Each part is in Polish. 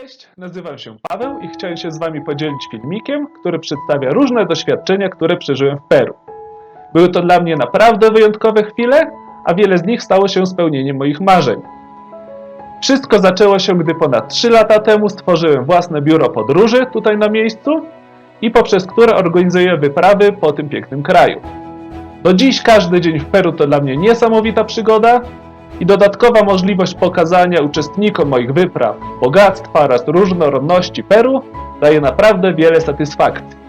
Cześć, nazywam się Paweł i chciałem się z Wami podzielić filmikiem, który przedstawia różne doświadczenia, które przeżyłem w Peru. Były to dla mnie naprawdę wyjątkowe chwile, a wiele z nich stało się spełnieniem moich marzeń. Wszystko zaczęło się, gdy ponad 3 lata temu stworzyłem własne biuro podróży tutaj na miejscu i poprzez które organizuję wyprawy po tym pięknym kraju. Do dziś każdy dzień w Peru to dla mnie niesamowita przygoda i dodatkowa możliwość pokazania uczestnikom moich wypraw bogactwa oraz różnorodności Peru daje naprawdę wiele satysfakcji.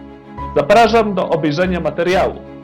Zapraszam do obejrzenia materiału.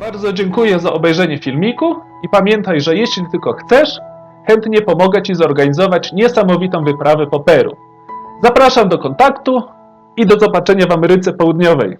Bardzo dziękuję za obejrzenie filmiku i pamiętaj, że jeśli tylko chcesz, chętnie pomogę Ci zorganizować niesamowitą wyprawę po Peru. Zapraszam do kontaktu i do zobaczenia w Ameryce Południowej.